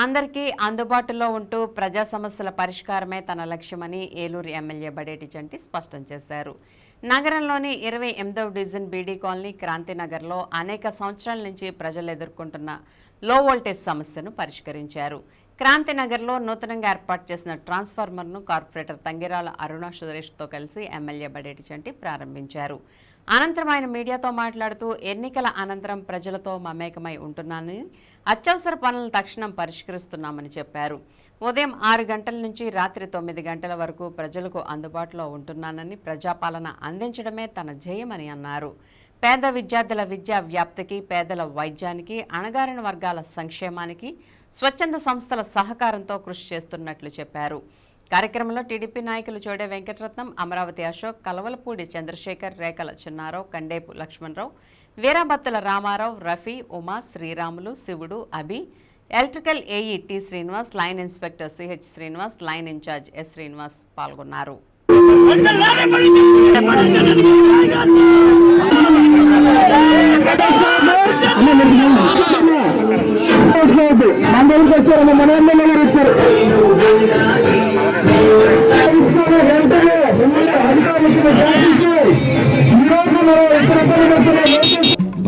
అందరికీ అందుబాటులో ఉంటూ ప్రజా సమస్యల పరిష్కారమే తన లక్ష్యమని ఏలూరు ఎమ్మెల్యే బడేటి చంటి స్పష్టం చేశారు. నగరంలోని ఇరవై ఎనిమిదవ డివిజన్ బీడీ కాలనీ క్రాంతినగర్లో అనేక సంవత్సరాల నుంచి ప్రజలు ఎదుర్కొంటున్న లో వోల్టేజ్ సమస్యను పరిష్కరించారు. క్రాంతినగర్లో నూతనంగా ఏర్పాటు చేసిన ట్రాన్స్ఫార్మర్ను కార్పొరేటర్ తంగిరాల అరుణ సురేష్తో కలిసి ఎమ్మెల్యే బడేటి చంటి ప్రారంభించారు. అనంతరం ఆయన మీడియాతో మాట్లాడుతూ ఎన్నికల అనంతరం ప్రజలతో మమేకమై ఉంటున్నానని అత్యవసర పనులను తక్షణం పరిష్కరిస్తున్నామని చెప్పారు. ఉదయం ఆరు గంటల నుంచి రాత్రి తొమ్మిది గంటల వరకు ప్రజలకు అందుబాటులో ఉంటున్నానని ప్రజాపాలన అందించడమే తన ధ్యేయమని అన్నారు. పేద విద్యార్థుల విద్యా వ్యాప్తికి పేదల వైద్యానికి అణగారిన వర్గాల సంక్షేమానికి స్వచ్ఛంద సంస్థల సహకారంతో కృషి చేస్తున్నట్లు చెప్పారు. కార్యక్రమంలో టీడీపీ నాయకులు చోడే వెంకటరత్నం అమరావతి అశోక్ కలవలపూడి చంద్రశేఖర్ రేఖల Chinnarao కండేపు Lakshmanarao వీరాబత్తుల Ramarao Rafi Uma Sriramulu Shivudu Abhi electrical AE T Srinivas line inspector CH Srinivas line incharge S Srinivas పాల్గొన్నారు. మన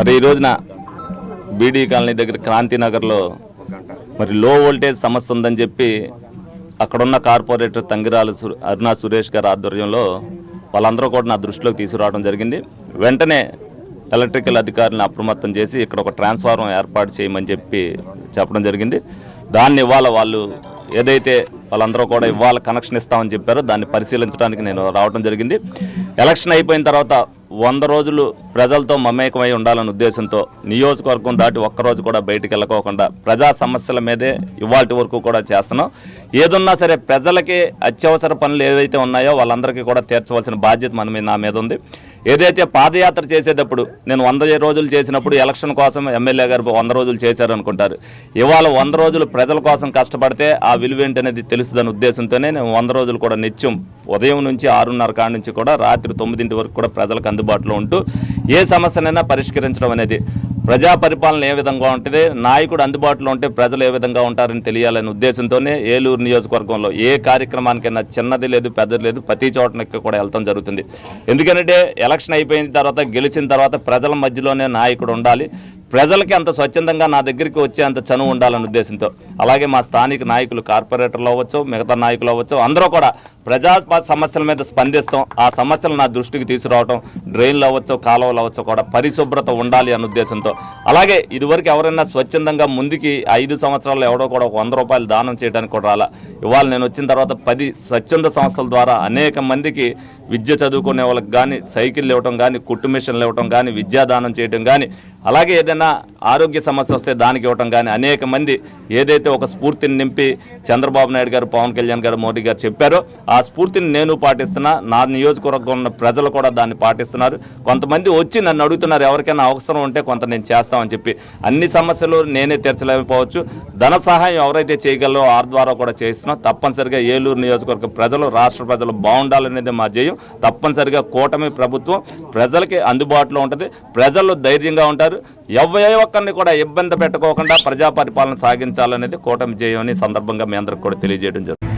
మరి ఈ రోజున బీడీ కాలనీ దగ్గర క్రాంతినగర్లో మరి లో వోల్టేజ్ సమస్య ఉందని చెప్పి అక్కడున్న కార్పొరేటర్ తంగిరాల అరుణా సురేష్ గారి ఆధ్వర్యంలో వాళ్ళందరూ కూడా నా దృష్టిలోకి తీసుకురావడం జరిగింది. వెంటనే ఎలక్ట్రికల్ అధికారులను అప్రమత్తం చేసి ఇక్కడ ఒక ట్రాన్స్ఫార్మర్ ఏర్పాటు చేయమని చెప్పి చెప్పడం జరిగింది. దాన్ని ఇవాళ వాళ్ళు ఏదైతే వాళ్ళందరూ కూడా ఇవాళ కనెక్షన్ ఇస్తామని చెప్పారో దాన్ని పరిశీలించడానికి నేను రావడం జరిగింది. ఎలక్షన్ అయిపోయిన తర్వాత వంద రోజులు ప్రజలతో మమేకమై ఉండాలనే ఉద్దేశంతో నియోజకవర్గం దాటి ఒక్కరోజు కూడా బయటికి వెళ్ళకోకుండా ప్రజా సమస్యల మీదే ఇవాటి వరకు కూడా చేస్తున్నాం. ఏదున్నా సరే ప్రజలకి అత్యవసర పనులు ఏవైతే ఉన్నాయో వాళ్ళందరికీ కూడా తీర్చవలసిన బాధ్యత మన మీద నా మీద ఉంది. ఏదైతే పాదయాత్ర చేసేటప్పుడు నేను వంద రోజులు చేసినప్పుడు ఎలక్షన్ కోసం ఎమ్మెల్యే గారు వంద రోజులు చేశారనుకుంటారు ఇవాళ వంద రోజులు ప్రజల కోసం కష్టపడితే ఆ విలువ ఏంటనేది తెలుస్తుందనే ఉద్దేశంతోనే నేను వంద రోజులు కూడా నిత్యం ఉదయం నుంచి ఆరున్నర కాడ నుంచి కూడా రాత్రి తొమ్మిదింటి వరకు కూడా ప్రజలకు అందుబాటులో ఉంటూ ఏ సమస్యనైనా పరిష్కరించడం అనేది ప్రజా పరిపాలన ఏ విధంగా ఉంటుంది నాయకుడు అందుబాటులో ఉంటే ప్రజలు ఏ విధంగా ఉంటారని తెలియాలనే ఉద్దేశంతోనే ఏలూరు నియోజకవర్గంలో ఏ కార్యక్రమానికైనా చిన్నది లేదు పెద్దది లేదు ప్రతి చోటనకి కూడా వెళ్తాం జరుగుతుంది. ఎందుకంటే ఎలక్షన్ అయిపోయిన తర్వాత గెలిచిన తర్వాత ప్రజల మధ్యలోనే నాయకుడు ఉండాలి. ప్రజలకి అంత స్వచ్ఛందంగా నా దగ్గరికి వచ్చే అంత చనువు ఉండాలనే ఉద్దేశంతో అలాగే మా స్థానిక నాయకులు కార్పొరేటర్లు అవ్వచ్చు మిగతా నాయకులు అవ్వచ్చు అందరూ కూడా ప్రజా సమస్యల మీద స్పందిస్తాం. ఆ సమస్యలు నా దృష్టికి తీసుకురావటం డ్రైన్లు అవ్వచ్చు కాలువలు అవ్వచ్చు కూడా పరిశుభ్రత ఉండాలి అన్న ఉద్దేశంతో. అలాగే ఇదివరకు ఎవరైనా స్వచ్ఛందంగా ముందుకి ఐదు సంవత్సరాలు ఎవడో కూడా ఒక వంద రూపాయలు దానం చేయడానికి కూడా రాలా. ఇవాళ నేను వచ్చిన తర్వాత పది స్వచ్ఛంద సంస్థల ద్వారా అనేక మందికి విద్య చదువుకునే వాళ్ళకి కానీ సైకిళ్ళు ఇవ్వటం కానీ కుట్టు మిషన్లు ఇవ్వటం కానీ విద్యాదానం చేయటం కానీ అలాగే ఏదైనా ఆరోగ్య సమస్య వస్తే దానికి ఇవ్వటం కానీ అనేక మంది ఏదైతే ఒక స్ఫూర్తిని నింపి చంద్రబాబు నాయుడు గారు పవన్ కళ్యాణ్ గారు మోడీ గారు చెప్పారో ఆ స్ఫూర్తిని నేను పాటిస్తున్నా నా నియోజకవర్గం ఉన్న ప్రజలు కూడా దాన్ని పాటిస్తున్నారు. కొంతమంది వచ్చి నన్ను అడుగుతున్నారు ఎవరికైనా అవసరం ఉంటే కొంత నేను చేస్తామని చెప్పి. అన్ని సమస్యలు నేనే తీర్చలేకపోవచ్చు. ధన సహాయం ఎవరైతే చేయగలరో ఆ ద్వారా కూడా చేస్తున్నాం. తప్పనిసరిగా ఏలూరు నియోజకవర్గ ప్రజలు రాష్ట్ర ప్రజలు బాగుండాలనేది మా జయం తప్పనిసరిగా కూటమి ప్రభుత్వం ప్రజలకి అందుబాటులో ఉంటుంది. ప్రజలు ధైర్యంగా ఉంటారు. ఎవరి ఒక్కరిని కూడా ఇబ్బంది పెట్టుకోకుండా ప్రజా పరిపాలన సాగించాలనేది కూటమి జయం సందర్భంగా మీ అందరికి కూడా తెలియజేయడం జరుగుతుంది.